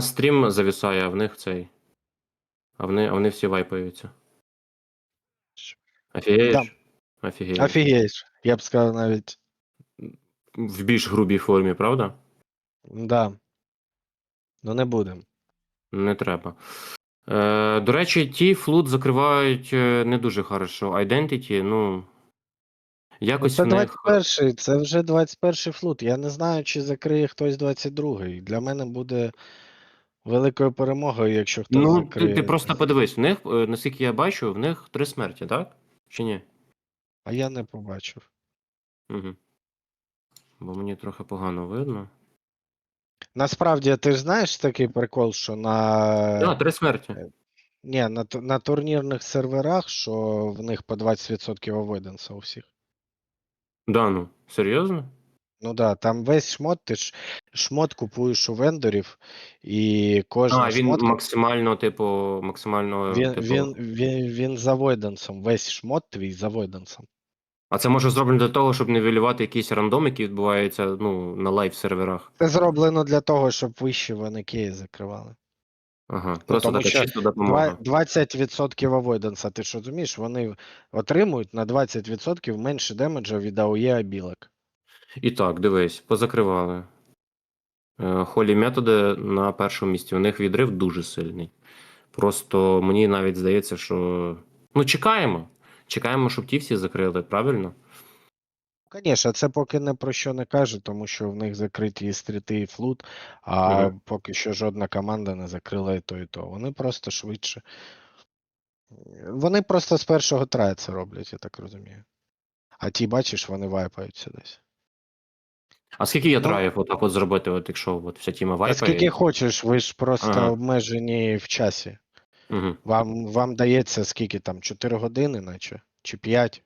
стрім завісає, а в них цей. А вони, а вони всі вайпаються. Офігеєш? Да. Офігеєш. Офігеєш. Я б сказав навіть. В більш грубій формі, правда? Да. Ну не будемо. Не треба. Е, до речі, ті флут закривають е, не дуже хорошо. Identity, ну. Якось Це в них. 21-й, це вже 21-й флут. Я не знаю, чи закриє хтось 22-й. Для мене буде великою перемогою, якщо хтось Ну, закриє. ти, ти просто подивись, в них, е, наскільки я бачу, в них три смерті, так? Чи ні? А я не побачив. Угу. Бо мені трохи погано видно. Насправді, ти ж знаєш такий прикол, що на. А, три смерті. Ні, на, на турнірних серверах, що в них по 20% авойденса у всіх. Да, ну, серйозно? Ну да, там весь шмот, ти ж шмот купуєш у вендорів, і кожен А, він шмот максимально, типу, максимально. він, типу... він, він, він за войденсом, весь шмот твій за войденсом. А це може зроблено для того, щоб нівелювати якийсь рандом, який відбувається ну, на лайв серверах. Це зроблено для того, щоб вище вони кейс закривали. Ага, просто тому така що чиста Два- допомога. 20% авойденса, ти ж розумієш, вони отримують на 20% менше демеджа від АОЄ білок. І так, дивись, позакривали. Е, Холі методи на першому місці. У них відрив дуже сильний. Просто мені навіть здається, що. Ну, чекаємо. Чекаємо, щоб ті всі закрили, правильно? Звісно, це поки не про що не каже, тому що в них закриті і стріти, і флут, а Мгм. поки що жодна команда не закрила і то, і то. Вони просто швидше. Вони просто з першого трая це роблять, я так розумію. А ті, бачиш, вони вайпаються десь. А скільки я Ну, траїв отак от зробити, от якщо от вся тіма А вайпає? скільки хочеш, ви ж просто Ага. обмежені в часі. Угу. Вам, вам дається скільки там, 4 години, наче, чи 5.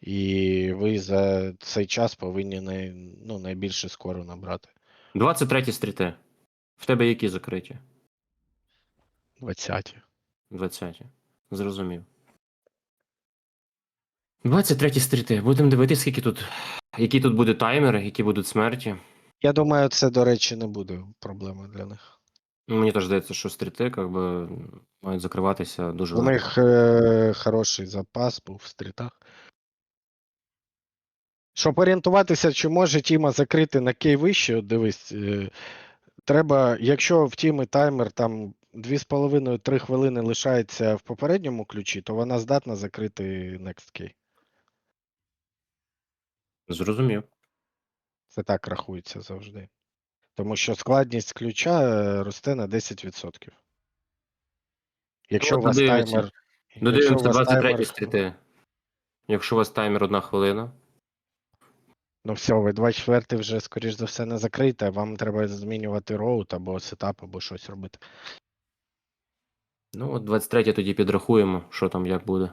І ви за цей час повинні най, ну, найбільше скоро набрати. 23 стріти. В тебе які закриті? 20. 20. Зрозумів. 23 стріти. Будемо дивитися, скільки тут. Які тут буде таймери, які будуть смерті. Я думаю, це, до речі, не буде проблеми для них. Ну, Мені теж здається, що стріти як би, мають закриватися дуже У них е, хороший запас був в стрітах. Щоб орієнтуватися, чи може Тіма закрити на кей вище, дивись, е, треба, якщо в Тіми таймер там 2,5-3 хвилини лишається в попередньому ключі, то вона здатна закрити next key. Зрозумів. Це так рахується завжди. Тому що складність ключа е, росте на 10%. Якщо Ну, у вас додивимося. таймер. якщо у Додивимося вас 23 таймер- стріти. Якщо у вас таймер одна хвилина. Ну все, ви 24 вже, скоріш за все, не закрите, вам треба змінювати роут або сетап, або щось робити. Ну, от 23 тоді підрахуємо, що там як буде.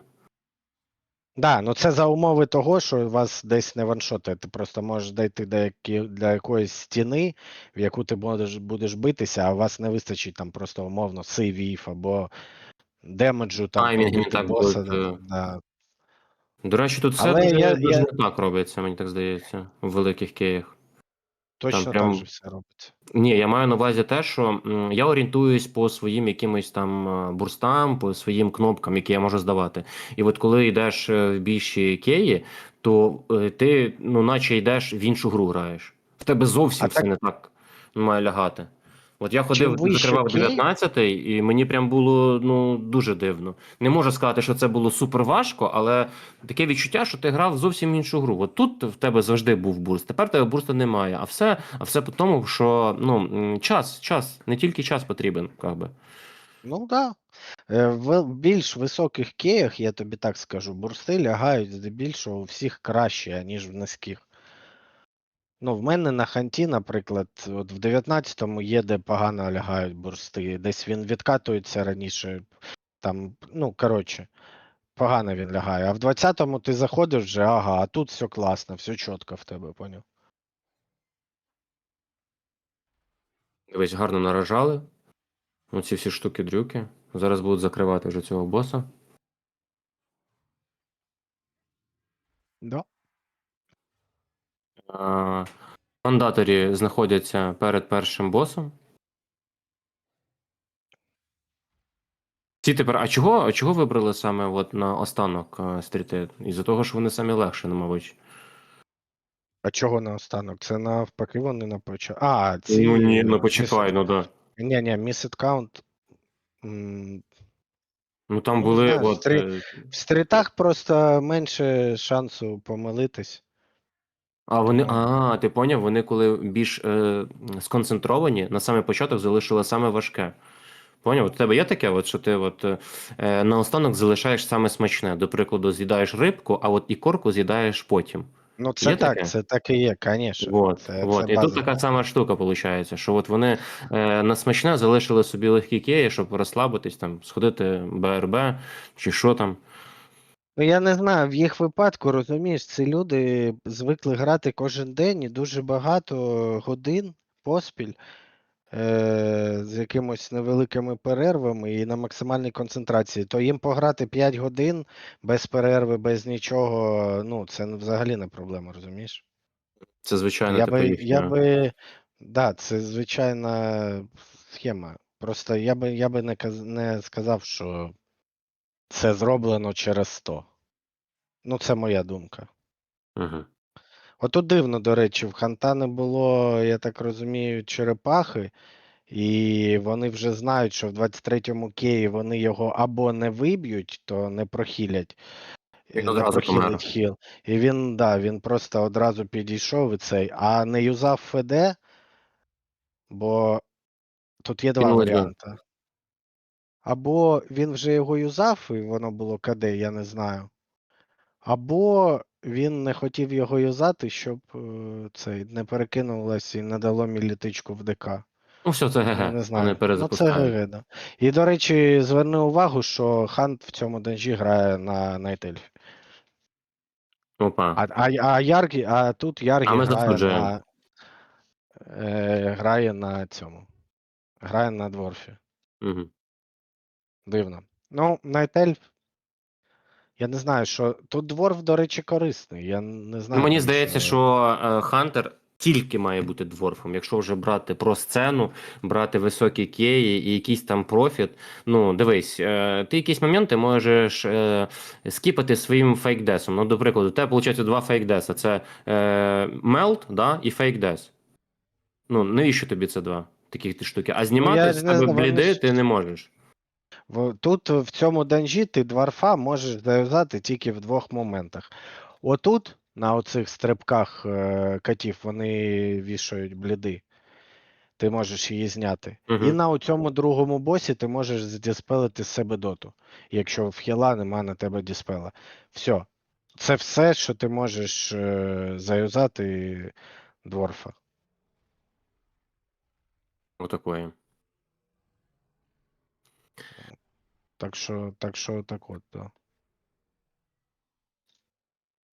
Да, ну це за умови того, що вас десь не ваншоти. Ти просто можеш дійти до, які, до якоїсь стіни, в яку ти будеш, будеш битися, а у вас не вистачить там просто умовно сейвів або демеджу там Таймінги не так боса. будуть, е, Да. До речі, тут все Але дуже, я- дуже я- не так робиться, мені так здається, в великих кеях. Точно прям- так же все робиться. Ні, я маю на увазі те, що м, я орієнтуюсь по своїм якимось там е, бурстам, по своїм кнопкам, які я можу здавати. І от коли йдеш е, в більші кеї, то е, ти, ну, наче йдеш в іншу гру граєш. В тебе зовсім А все так- не так має лягати. От я ходив, вище закривав 19-й, і мені прям було ну дуже дивно. Не можу сказати, що це було супер важко, але таке відчуття, що ти грав зовсім іншу гру. От тут в тебе завжди був бурст. Тепер в тебе бурста немає. А все, а все по тому, що ну час, час, не тільки час потрібен, как би. Ну так. Да. В в більш високих кеях, я тобі так скажу, бурсти лягають здебільшого у всіх краще, ніж в низьких. Ну, в мене на ханті, наприклад, от в 19-му є, де погано лягають бурсти. Десь він відкатується раніше. Там, ну, коротше, погано він лягає. А в 20-му ти заходиш вже, ага, а тут все класно, все чітко в тебе, поняв. Дивись, гарно наражали. Оці всі штуки-дрюки. Зараз будуть закривати вже цього боса. Да. Мандаторі знаходяться перед першим босом. Ці тепер, а чого, а чого вибрали саме от на останок е, стріти? Із-за того, що вони самі легше, ну, мабуть. А чого наостанок? Це навпаки вони на початку. А, ці. ну ні, ну почекай, ну да. Ні, ні, Missed Count. м, Ну там Ну, були знаєш, от. стрі- е, В стрітах просто менше шансу помилитись. А вони. Тому- А, ти поняв, вони коли більш е, сконцентровані, на самий початок залишили саме важке. Поняв? У тебе є таке, от, що ти от, е, наостанок залишаєш саме смачне. До прикладу, з'їдаєш рибку, а от ікорку з'їдаєш потім. Ну, це Є так, таке? це так і є, звісно. Вот, це, вот. це І тут база. така сама штука виходить, що от вони е, на смачне залишили собі легкі кеї, щоб розслабитись, там, сходити БРБ чи що там. Ну, я не знаю, в їх випадку, розумієш, ці люди звикли грати кожен день і дуже багато годин поспіль е- з якимось невеликими перервами і на максимальній концентрації. То їм пограти 5 годин без перерви, без нічого, ну, це взагалі не проблема, розумієш? Це звичайно Я типу би, я би, да, це звичайна схема. Просто я би, я би не, каз- не сказав, що це зроблено через 100. Ну, це моя думка. Угу. Отут дивно, до речі, в Ханта не було, я так розумію, черепахи, і вони вже знають, що в 23-му Киї вони його або не виб'ють, то не прохилять. Він е, одразу помер. хіл. І він, да, він просто одразу підійшов і цей, а не юзав ФД, бо тут є два варіанти. Або він вже його юзав, і воно було КД, я не знаю. Або він не хотів його юзати, щоб е, цей не перекинулось і не дало мілітичку в ДК. Ну, все, це ГГ. не знаю. Ну, це. ГГ, да. І, до речі, зверни увагу, що Хант в цьому денжі грає на Найтельфі. Опа. А, а, а, Яргі, а тут Яргі А грає на, е, грає на цьому. Грає на дворфі. Угу. Дивно. Ну, Найтельф. Я не знаю, що. Тут дворф, до речі, корисний. Я не знаю. Ну, мені здається, що е, Хантер тільки має бути дворфом. Якщо вже брати про сцену, брати високі кеї і якийсь там профіт. Ну, дивись, е, ти якісь моменти можеш е, скіпати своїм фейкдесом. Ну, до прикладу, у тебе виходить два фейкдеса: це е, мелт да, і фейкдес. Ну, навіщо тобі це два таких штуки? А знімати Ну, з знаю, вони бліди ти не можеш. Тут в цьому данжі ти дворфа можеш зав'язати тільки в двох моментах. Отут, на оцих стрибках е, котів, вони вішають бліди. Ти можеш її зняти. І на цьому другому босі ти можеш здіспелити з себе доту, якщо в хіла нема на тебе діспела. Все. Це все, що ти можеш е, заюзати дворфа. Отакої. Так що, так що, так от, да.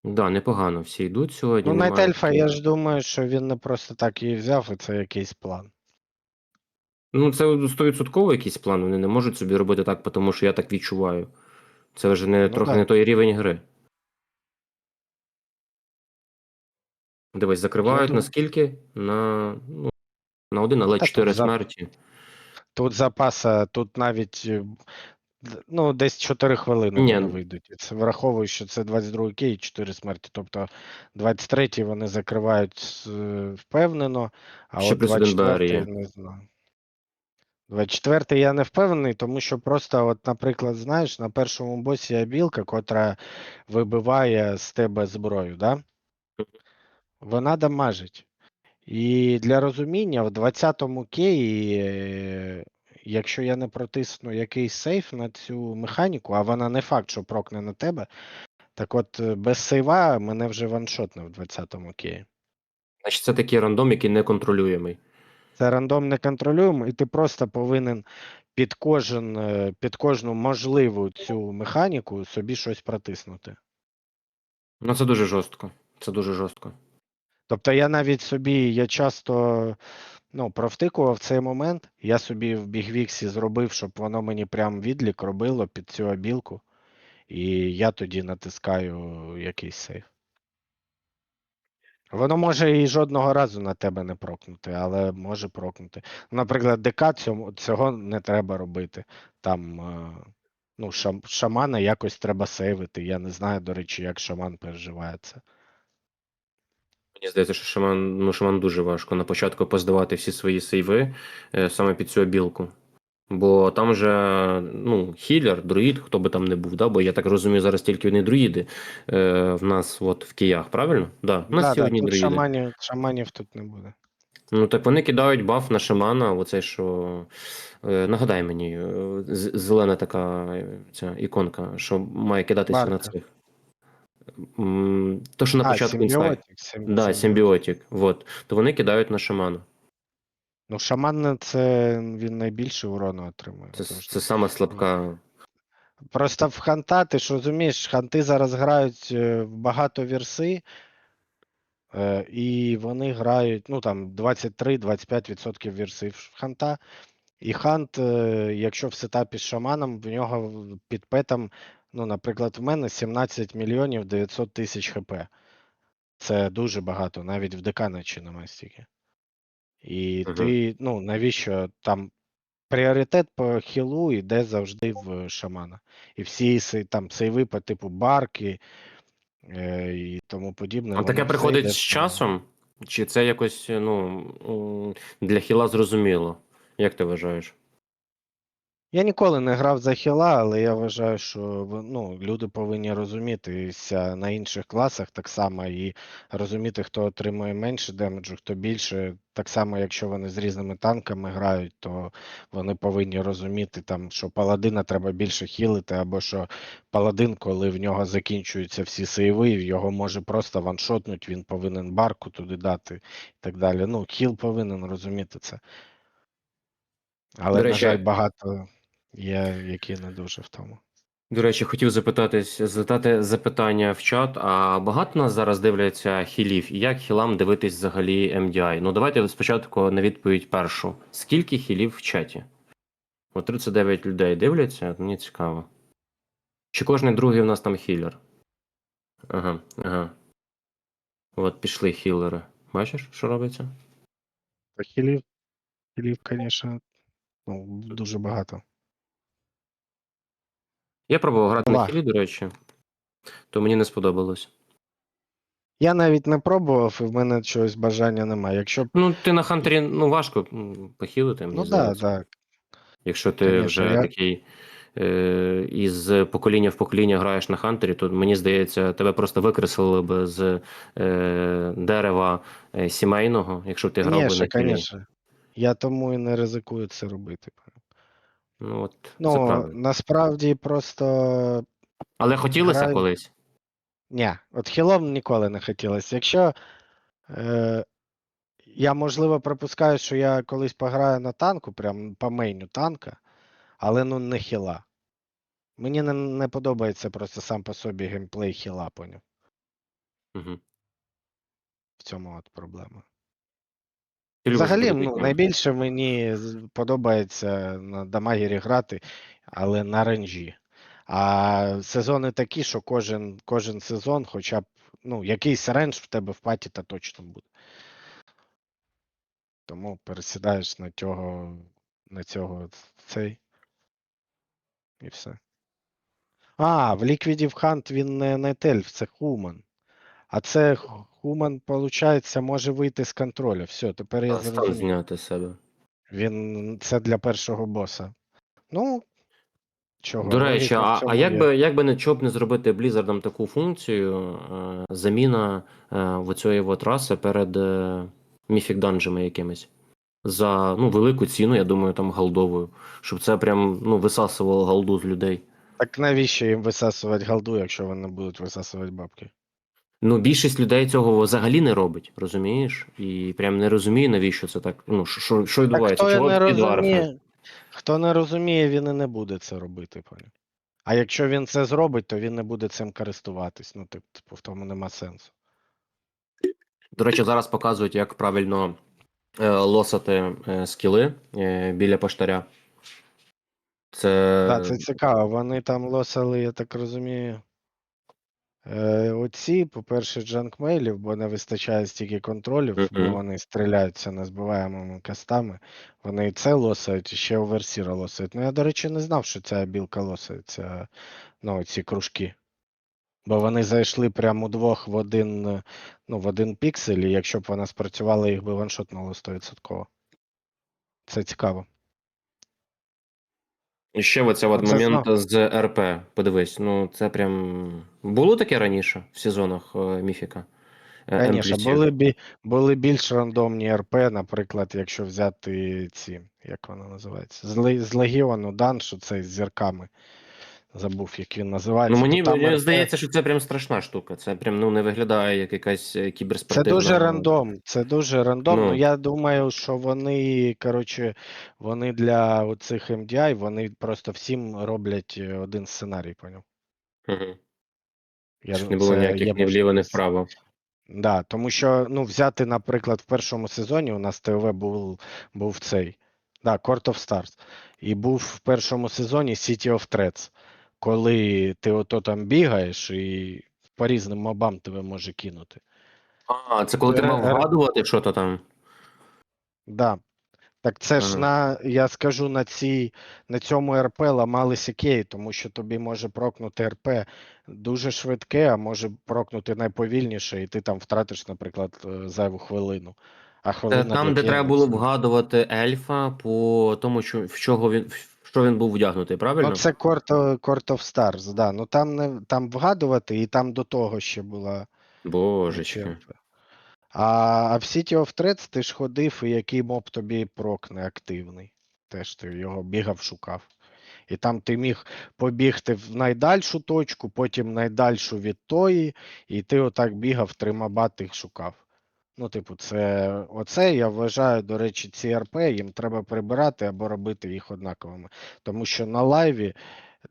Да, непогано всі йдуть сьогодні. Ну, немає Найтельфа, я ж думаю, що він не просто так її взяв, і це якийсь план. Ну, це стовідсотково якийсь план. Вони не можуть собі робити так, тому що я так відчуваю. Це вже не Ну, трохи да. не той рівень гри. Дивись, закривають думаю- на скільки? На, ну, на один, але чотири смерті. Тут запаса, тут навіть ну, десь 4 хвилини Ні, вони ну- вийдуть. Це враховую, що це 22 кей і 4 смерті. Тобто 23 вони закривають е, впевнено, а Ще от плюс один 24 БР є. не знаю. 24 я не впевнений, тому що просто, от, наприклад, знаєш, на першому босі є білка, котра вибиває з тебе зброю, да? Вона дамажить. І для розуміння, в 20-му кеї, е, якщо я не протисну якийсь сейф на цю механіку, а вона не факт, що прокне на тебе, так от е, без сейва мене вже ваншотне в 20-му кеї. Значить, це такий рандом, який неконтролюємий. Це рандом не контролюємо, і ти просто повинен під кожен, е, під кожну можливу цю механіку собі щось протиснути. Ну, це дуже жорстко. Це дуже жорстко. Тобто я навіть собі, я часто ну, провтикував цей момент, я собі в бігвіксі зробив, щоб воно мені прям відлік робило під цю обілку, і я тоді натискаю якийсь сейф. Воно може і жодного разу на тебе не прокнути, але може прокнути. Наприклад, ДК цьому, цього не треба робити. Там е, Ну, шам, шамана якось треба сейвити. Я не знаю, до речі, як шаман переживає це. Мені здається, що шаман, ну, шаман дуже важко на початку поздавати всі свої сейви е, саме під цю білку. Бо там же ну, хілер, друїд, хто би там не був, да? бо я так розумію, зараз тільки одні друїди е, в нас от в киях, правильно? Да, у нас Да, да, одні друїди. шаманів, шаманів тут не буде. Ну так вони кидають баф на шамана, оце що. Е, нагадай мені, е, зелена така е, ця іконка, що має кидатися на цих. То, що на а, початку симбіотик. Да, симбіотик. Вот. То вони кидають на шамана. Ну, шаман це він найбільше урону отримує. Це, завжди. це сама слабка. Просто в ханта, ти ж розумієш, ханти зараз грають е, в багато вірси, е, і вони грають, ну там 23-25% вірсів в ханта. І хант, е, якщо в сетапі з шаманом, в нього під петом, ну, наприклад, в мене 17 мільйонів 900 тисяч хп. Це дуже багато, навіть в ДК наче немає стільки. І Мгм. ти, ну, навіщо там пріоритет по хілу йде завжди в шамана. І всі там сейви по типу барки е, і тому подібне. А таке приходить йде з часом? Чи це якось ну, для хіла зрозуміло? Як ти вважаєш? Я ніколи не грав за хіла, але я вважаю, що ну, люди повинні розумітися на інших класах так само і розуміти, хто отримує менше демеджу, хто більше. Так само, якщо вони з різними танками грають, то вони повинні розуміти, там, що паладина треба більше хілити, або що паладин, коли в нього закінчуються всі сейви, його може просто ваншотнуть, він повинен барку туди дати і так далі. Ну, хіл повинен розуміти це. Але, До на жаль, багато є, які не дуже в тому. До речі, хотів запитатись, задати запитання в чат. А багато нас зараз дивляться хілів? І як хілам дивитись взагалі MDI? Ну давайте спочатку на відповідь першу. Скільки хілів в чаті? От 39 людей дивляться, мені цікаво. Чи кожний другий у нас там хілер? Ага, ага. От пішли хілери. Бачиш, що робиться? Хілів, хілів, звісно, ну, дуже багато. Я пробував грати на хілі, до речі, то мені не сподобалось. Я навіть не пробував, і в мене чогось бажання немає. Якщо б. Ну, ти на хантері ну, важко м, похилити, мені Ну так, здається. так. Якщо ти Конечно, вже я- такий е, із покоління в покоління граєш на хантері, то мені здається, тебе просто викреслили би з е, дерева е, сімейного, якщо б ти грав би на хілі. звісно. Я тому і не ризикую це робити. Ну, от, це Ну, правда. насправді просто. Але хотілося граю- колись. Ні, от хілом ніколи не хотілося. Якщо е, я, можливо, припускаю, що я колись пограю на танку, прям по мейню танка, але ну не хіла. Мені не, не подобається просто сам по собі геймплей хіла, поняв. Угу. В цьому от проблема. Взагалі, ну, найбільше мені з- подобається на дамагері грати, але на ренжі. А сезони такі, що кожен, кожен сезон, хоча б ну, якийсь рендж в тебе в паті та точно буде. Тому пересідаєш на цього, на цього цей. І все. А, в Liquid Hunt він не Найтельф, це Хуман. А це Хуман, виходить, може вийти з контролю. Все, тепер я А, зрозумів. зняти себе. Він це для першого боса. Ну, чого? До речі, логіка в а, цьому а як є. би, як би нічого б не зробити Blizzard таку функцію, е, заміна е, в цієї от раси перед е, міфік данжами якимись? За ну, велику ціну, я думаю, там голдовою. Щоб це прям ну, висасувало голду з людей. Так навіщо їм висасувати голду, якщо вони будуть висасувати бабки? Ну, більшість людей цього взагалі не робить, розумієш? І прям не розуміє, навіщо це так. Ну, що, що, відбувається? хто Чого не розуміє, хто не розуміє, він і не буде це робити, поняв? А якщо він це зробить, то він не буде цим користуватись. Ну, типу, в тому нема сенсу. До речі, зараз показують, як правильно е, лосати е, скіли е, біля поштаря. Це, Так, це цікаво. Вони там лосали, я так розумію. Е, оці, по-перше, джанкмейлів, бо не вистачає стільки контролів, бо вони стріляються незбиваємими кастами. Вони і це лосають, і ще оверсіра лосають. Ну, я, до речі, не знав, що ця білка лосається, ну, ці кружки. Бо вони зайшли прямо удвох в один, ну, в один піксель, і якщо б вона спрацювала, їх би ваншотнуло 100%. Це цікаво. Ще оця от Оце момент з РП. Подивись, ну це прям було таке раніше в сезонах е, Міфіка. Е, Звісно, були, бі, були більш рандомні РП, наприклад, якщо взяти ці, як воно називається, з, Ле- з Легіону Дан, що цей з зірками. Забув, як він називається. Ну мені, там здається, що це прям страшна штука. Це прям ну не виглядає як якась е, Це дуже рандом. Це дуже рандом. Ну, Ну. я думаю, що вони, коротше, вони для оцих MDI, вони просто всім роблять е, один сценарій, поняв? Мгм. Я, Щоб не було це ніяких є ні вліво, ні вправо. Да, тому що ну, взяти, наприклад, в першому сезоні у нас ТВ був, був цей. Да, Court of Stars. І був в першому сезоні City of Threats, коли ти ото там бігаєш і по різним мобам тебе може кинути. А, це коли ти мав вгадувати, що то там. Да. Так це ж на, я скажу, на цій, на цьому РП ламалися кей, тому що тобі може прокнути РП дуже швидке, а може прокнути найповільніше, і ти там втратиш, наприклад, е, зайву хвилину. А Це хвилина там, де треба було максимум. вгадувати ельфа по тому, що в чого він що він був вдягнутий, правильно? Ну, це Court of, Court of Stars, да. Ну там не там вгадувати, і там до того ще була Божечки. А, а в City of Threats ти ж ходив, і який моб тобі прокне активний. Теж ти його бігав, шукав. І там ти міг побігти в найдальшу точку, потім найдальшу від тої, і ти отак бігав, три моба тих шукав. Ну, типу, це оце я вважаю, до речі, ці РП їм треба прибирати або робити їх однаковими. Тому що на лайві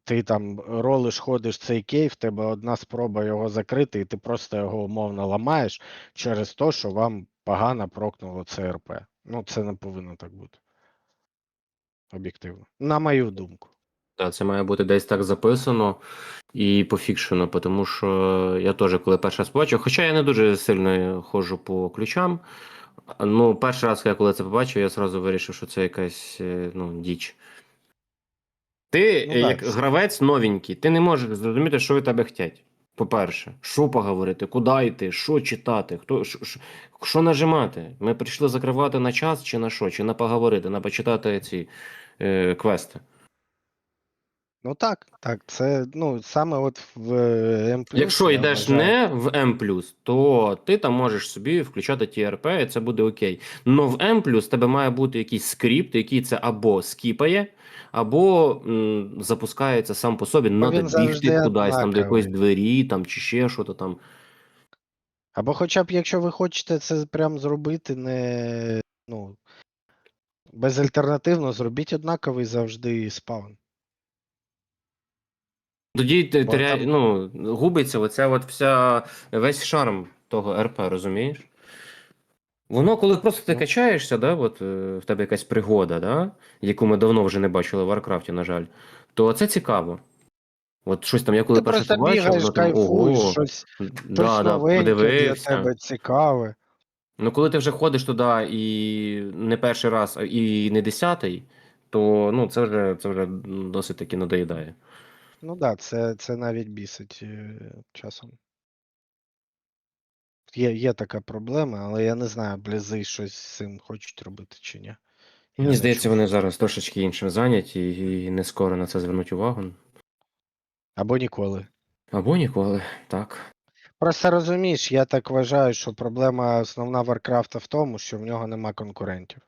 ти там ролиш, ходиш цей кей, в тебе одна спроба його закрити, і ти просто його умовно ламаєш через те, що вам погано прокнуло це РП. Ну, це не повинно так бути. Об'єктивно. На мою думку. Так, це має бути десь так записано і пофікшено, тому що я теж, коли перший раз побачив, хоча я не дуже сильно ходжу по ключам. Ну, перший раз, я коли це побачив, я зразу вирішив, що це якась е, ну, діч. Ти, Ну е, як це- гравець новенький, ти не можеш зрозуміти, що від тебе хотять. По-перше, що поговорити, куди йти, що читати, хто, що, що, що нажимати. Ми прийшли закривати на час чи на що, чи на поговорити, на почитати ці е, квести. Ну так, так, це ну саме от в е, М+, Якщо йдеш не в М, то ти там можеш собі включати ТРП, і це буде окей. Но в М тебе має бути якийсь скрипт, який це або скіпає, або м, запускається сам по собі, Ну, треба завжди бігти кудись, там до однаковий. якоїсь двері, там чи ще що то там. Або хоча б якщо ви хочете це прям зробити, не ну безальтернативно, зробіть однаковий завжди спаун. Тоді ти, теряє, ну, губиться оця от вся весь шарм того РП, розумієш? Воно, коли просто ти Ну. качаєшся, да, от е, в тебе якась пригода, да, яку ми давно вже не бачили в Варкрафті, на жаль, то це цікаво. От щось там, я коли Ти перше просто побачив, бігаєш, там, кайфуєш, ого, щось, да, да, новеньке для подивився. тебе цікаве. Ну, коли ти вже ходиш туди і не перший раз, а і не десятий, то ну, це вже, це вже м, досить таки надоїдає. Ну так, да, це, це навіть бісить е, часом. Є, є така проблема, але я не знаю, блізи щось з цим хочуть робити чи ні. Я Мені не здається, чув. вони зараз трошечки іншим зайняті і не скоро на це звернуть увагу. Або ніколи. Або ніколи, так. Просто розумієш, я так вважаю, що проблема основна Варкрафта в тому, що в нього нема конкурентів.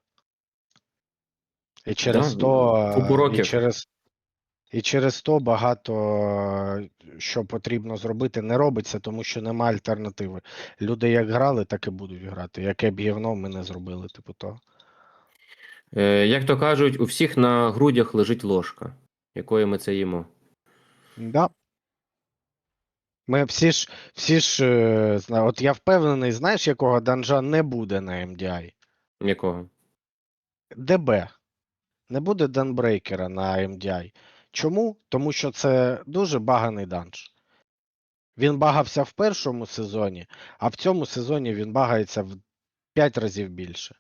І через Да, то, купу і років. через, і через то багато е, що потрібно зробити, не робиться, тому що нема альтернативи. Люди як грали, так і будуть грати. Яке б гівно ми не зробили, типу того. Е, як то кажуть, у всіх на грудях лежить ложка, якою ми це їмо. Да. Ми всі ж, всі ж, е, от я впевнений, знаєш, якого данжа не буде на MDI? Якого? ДБ. Не буде данбрейкера на MDI. Чому? Тому що це дуже баганий данж. Він багався в першому сезоні, а в цьому сезоні він багається в 5 разів більше.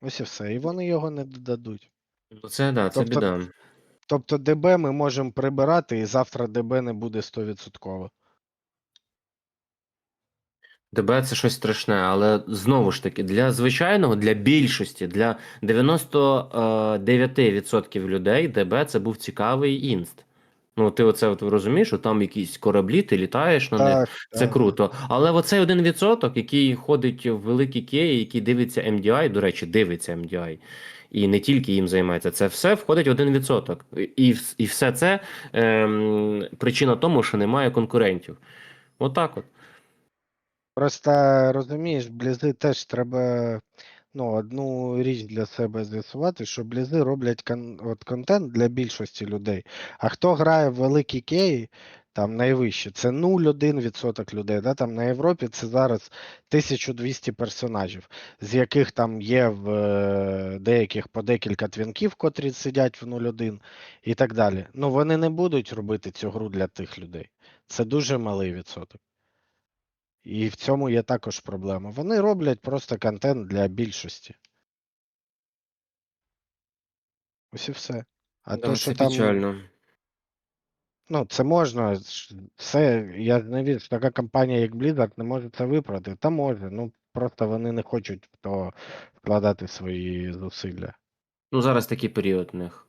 Ось і все. І вони його не додадуть. Ну, Це да, це Тобто- біда. Тобто ДБ ми можемо прибирати, і завтра ДБ не буде 100%. ДБ це щось страшне, але знову ж таки, для звичайного, для більшості, для 99% людей ДБ це був цікавий інст. Ну, ти оце от розумієш, що там якісь кораблі, ти літаєш на них. Це так. круто. Але оцей один відсоток, який ходить в великі Киї, який дивиться MDI, до речі, дивиться MDI, і не тільки їм займається, це все входить в один відсоток. І, і все це ем, причина тому, що немає конкурентів. Отак от. Просто розумієш, блізи теж треба ну, одну річ для себе з'ясувати, що блізи роблять кон, от, контент для більшості людей. А хто грає в великі Киї, там найвище, це 0,1% людей. Да? Там на Європі це зараз 1200 персонажів, з яких там є в е, деяких по декілька твінків, котрі сидять в 0,1 і так далі. Ну вони не будуть робити цю гру для тих людей. Це дуже малий відсоток. І в цьому є також проблема. Вони роблять просто контент для більшості. Ось і все. А Да, то, це що там, печально. ну, це можна, все, я не вірю, що така компанія, як Blizzard, не може це виправити. Та може, ну просто вони не хочуть в то вкладати свої зусилля. Ну, зараз такий період у них.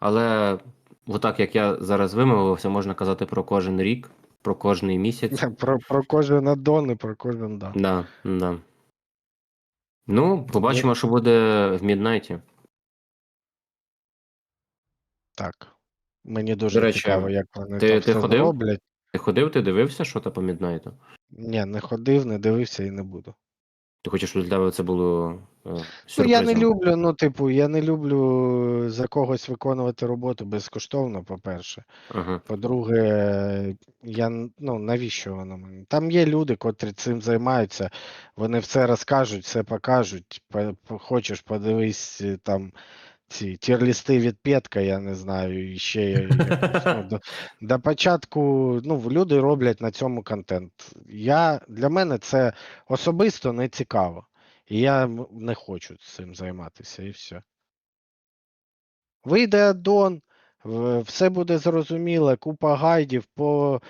Але отак, як я зараз вимовився, можна казати про кожен рік, про кожний місяць. Про, про кожен аддон і про кожен да. Да, да. Ну, побачимо, що буде в Міднайті. Так. Мені дуже речі, цікаво, як вони ти- там ти все ходив? зроблять. Ти ходив, ти дивився, що там по Міднайту? Ні, не ходив, не дивився і не буду. Ти хочеш, щоб для тебе це було е, Ну, я не люблю, ну, типу, я не люблю за когось виконувати роботу безкоштовно, по-перше. Ага. По-друге, я ну навіщо воно мені? Там є люди, котрі цим займаються, вони все розкажуть, все покажуть. По- по- Хочеш, подивись е, там ці тір-лісти від Петка, я не знаю, і ще якось, ну, до, до початку ну, люди роблять на цьому контент. Я, для мене це особисто не цікаво. І я не хочу цим займатися, і все. Вийде аддон, все буде зрозуміло, купа гайдів по,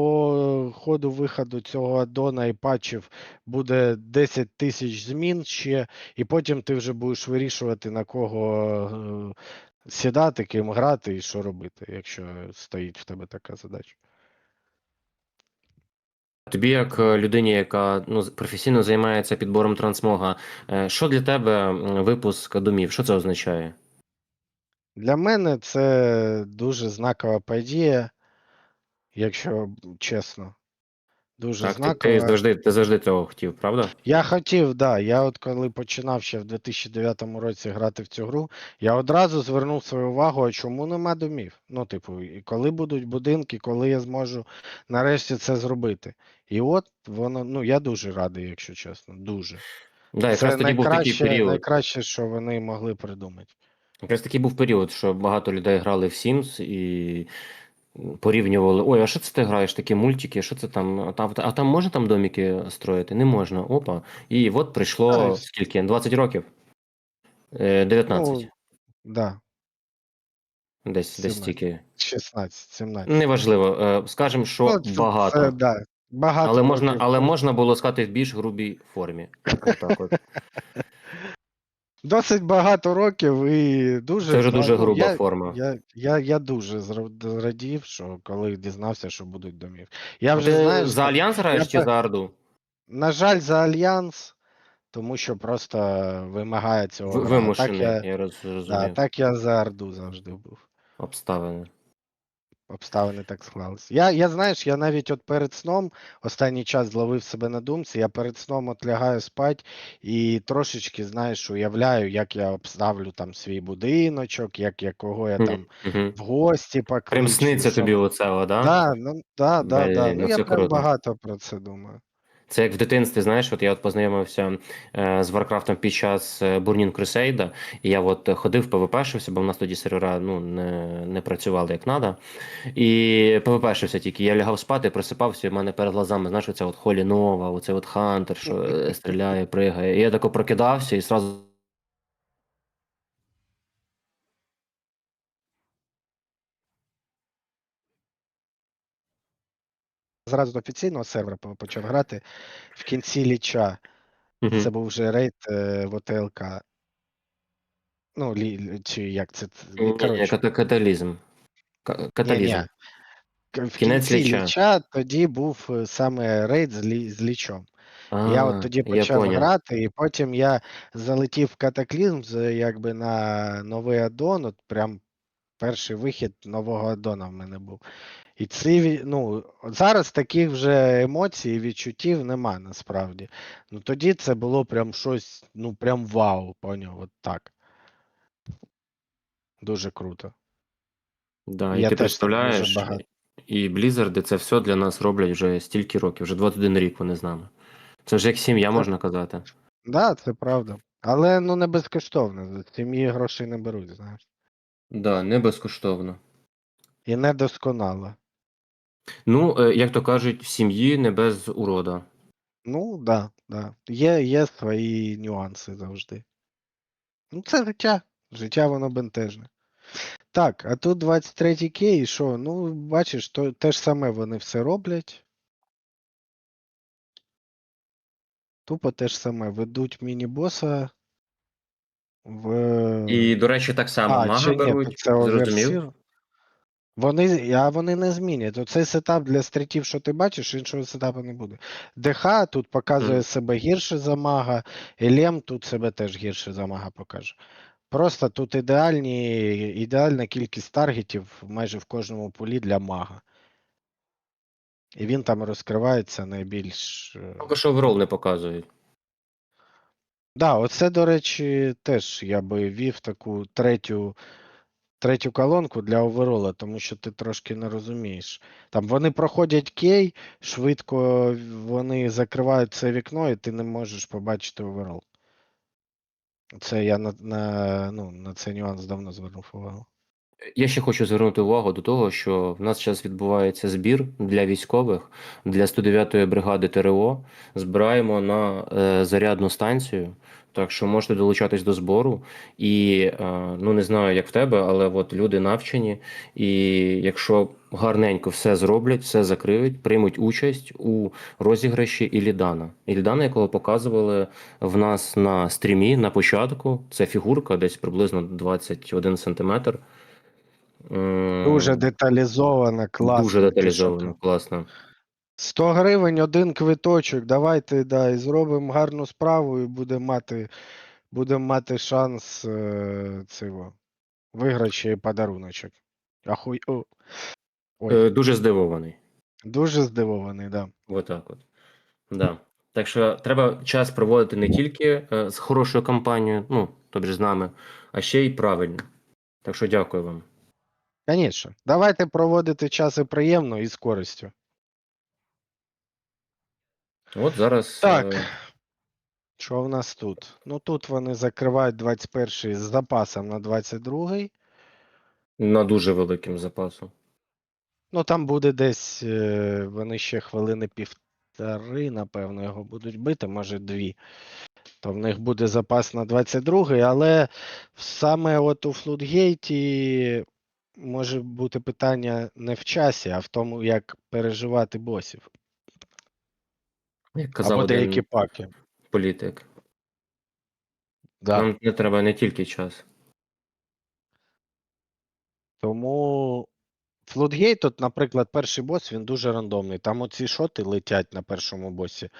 по ходу виходу цього аддона і патчів буде 10 тисяч змін ще, і потім ти вже будеш вирішувати, на кого е, сідати, ким грати і що робити, якщо стоїть в тебе така задача. Тобі, як е, людині, яка ну, професійно займається підбором трансмога, е, що для тебе випуск домів? Що це означає? Для мене це дуже знакова подія, якщо чесно. Дуже Так, ти, ти завжди ти завжди цього хотів, правда? Я хотів, да. Я от коли починав ще в 2009 році грати в цю гру, я одразу звернув свою увагу, а чому нема домів? Ну, типу, і коли будуть будинки, коли я зможу нарешті це зробити. І от воно, ну я дуже радий, якщо чесно. Дуже. Да, якраз це тоді був такий період. найкраще, що вони могли придумати. Якраз такий був період, що багато людей грали в Sims і порівнювали: ой, а що це ти граєш? Такі мультики, що це там? А там, а там можна там домики строїти? Не можна. Опа. І от прийшло Ай. скільки? 20 років? Е, 19. Ну, да, Десь, десь 17. стільки. 16, 17. Неважливо. Е, Скажемо, що Ну, це- багато. Це, да, багато але, можна, років. але можна було сказати в більш грубій формі. Отак от. Досить багато років і дуже Це вже дуже груба я, форма. Я, я, я дуже зра- зрадів, що коли дізнався, що будуть домів. Я вже Ти знаєш, за Альянс граєш чи за Орду? на жаль, за альянс, тому що просто вимагає цього. В- Вимушений, Так я, я розумію. да, так я за Орду завжди був. Обставини. Обставини так склалися. Я, я знаєш, я навіть от перед сном останній час зловив себе на думці, я перед сном от лягаю спать і трошечки, знаєш, уявляю, як я обставлю там свій будиночок, як я кого я там Угу. в гості покличу. Прям сниться тобі оце, да? Да, ну, да, да, да. да. Ну, ну я прям круто. багато про це думаю. Це як в дитинстві, знаєш, от я от познайомився е, з Варкрафтом під час Бурнін Крусейда, і я от ходив, ПВПшився, бо в нас тоді сервера ну, не, не працювали як треба. І ПВПшився тільки. Я лягав спати, просипався, і в мене перед глазами, знаєш, оця от Холі Нова, оцей от Хантер, що е, стріляє, пригає. І я тако прокидався і сразу. Зразу до офіційного сервера почав грати. В кінці ліча. Мгм. Це був вже рейд е, в ОТЛК. Ну, лі, чи як це. Коротше, каталізм. Каталізм. В Кінець кінці ліча. ліча тоді був е, саме рейд з, лі, з лічом. я от тоді почав грати, і потім я залетів в катаклізм якби на новий аддон, от прям перший вихід нового аддона в мене був. І ці, ну, зараз таких вже емоцій і відчуттів нема насправді. Ну тоді це було прям щось, ну прям вау, поняв, от так. Дуже круто. Да, і Я ти теж так дуже представляєш, багато. і Blizzard це все для нас роблять вже стільки років, вже 21 рік вони з нами. Це вже як сім'я, Так. можна казати. Да, це правда. Але ну не безкоштовно. З сім'ї грошей не беруть, знаєш. Да, не безкоштовно. І не досконало. Ну, е, як то кажуть, в сім'ї не без урода. Ну, да, да. Є, є свої нюанси завжди. Ну, це життя. Життя воно бентежне. Так, а тут 23 кей, і що? Ну, бачиш, то те ж саме вони все роблять. Тупо те ж саме. Ведуть міні-боса в. І, до речі, так само а, мага чи ні, беруть, це зрозумів? Вони, а вони не змінять. Оцей сетап для стрітів, що ти бачиш, іншого сетапу не буде. ДХ тут показує Мгм. себе гірше за мага, Елем тут себе теж гірше за мага покаже. Просто тут ідеальні, ідеальна кількість таргетів майже в кожному полі для мага. І він там розкривається найбільш. е, Поки що оверол не показують. Да, оце, до речі, теж я би вів таку третю, третю колонку для оверола, тому що ти трошки не розумієш. Там вони проходять кей, швидко вони закривають це вікно, і ти не можеш побачити оверол. Це я на, на, ну, на цей нюанс давно звернув увагу. Я ще хочу звернути увагу до того, що в нас зараз відбувається збір для військових для 109-ї бригади ТРО. Збираємо на е, зарядну станцію. Так що можете долучатись до збору. І е, ну не знаю, як в тебе, але от люди навчені. І якщо гарненько все зроблять, все закриють, приймуть участь у розіграші Ілідана. Ілідана, якого показували в нас на стрімі на початку. Це фігурка, десь приблизно 21 сантиметр. М, Дуже деталізовано, класно. Дуже деталізовано, класно. 100 гривень один квиточок. Давайте да, і зробимо гарну справу і будемо мати, будемо мати шанс е, цього, виграти ще й подаруночок. Ахуй. О. Ой, Е, Дуже здивований. дуже здивований, да. Отак от. Да. Так що треба час проводити не тільки е, з хорошою компанією, ну, тобі ж з нами, а ще й правильно. Так що дякую вам. Звісно. Давайте проводити час і приємно і з користю. От зараз Так. е, Що в нас тут? Ну тут вони закривають 21-й з запасом на 22-й. на дуже великим запасом. Ну там буде десь, е, вони ще хвилини півтори, напевно, його будуть бити, може дві. То в них буде запас на 22-й, але саме от у Флутгейті може бути питання не в часі, а в тому, як переживати босів. Як казав Або один деякі паки. політик. Да. Нам не треба не тільки час. Тому Флутгейт, от, наприклад, перший бос, він дуже рандомний. Там оці шоти летять на першому босі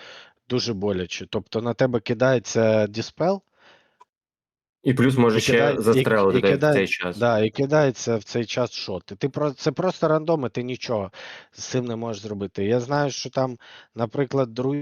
дуже боляче. Тобто на тебе кидається диспел, І плюс може І ще кидай- і- застрелити і тебе в цей час. да, і кидається в цей час шоти. Ти про це просто рандом, і ти нічого з цим не можеш зробити. Я знаю, що там, наприклад, дру...